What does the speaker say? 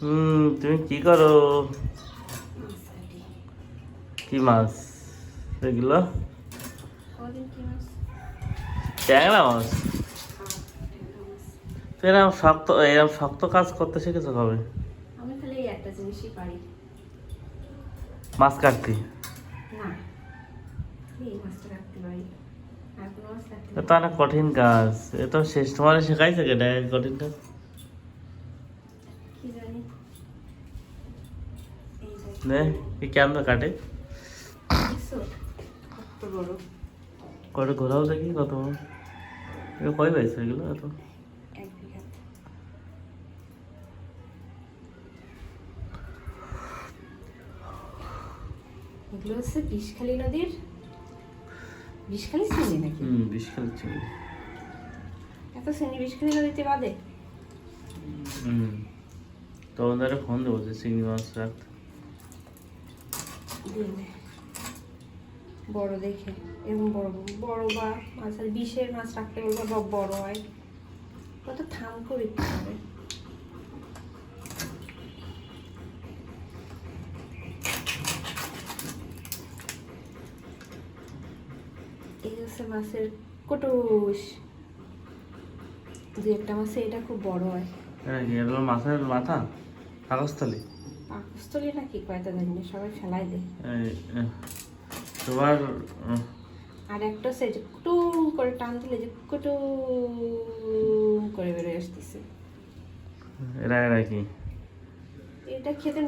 হুম তুমি কি করো? কি মাছ? এগুলো? ট্যাংরা মাছ? তো এরকম শক্ত এরকম শক্ত কাজ করতে শিখেছো কবে? আমি খালি একটা জিনিসই পারি। মাছ কাটতে? না এই মাছটা রাখতে পারি। আর কোনো মাছ রাখতে এ তো অনেক কঠিন কাজ। এ তো শেষ তোমার শেখাইছে কে? এটা কঠিন কাজ? নে এই কেমন কাটে? কত ঘোরাও দেখি কত কয় পাইছে এগুলো এত? এগুলো হচ্ছে বিষখালী নদীর বিষখালী চিনি নাকি? হুম বিশ খেলে চিংড়ি। এত চিনি বিষখালী নদীতে বাদে হুম। তোমাদের ফোন দেবো যে চিংড়ি মাছ রাখতে। বড় দেখে, এরকম বড় বড় বা মাছ আর বিষের মাছ রাখতে বলব বা বড় হয়। কত থাম করে হবে? এই হচ্ছে মাছের কটুস দু একটা মাছে এটা খুব বড় হ্যাঁ। এগুলো মাছের মাথা কাগজতলি। পাকস্থলী না কি কয়টা জানি না, সবাই ফেলাই দেয়। তোমার আর একটা সে যে কুটুম করে টান দিলে যে কুটুম করে বেরোয় আসতেছে। এরা এরা কি? এটা খেতে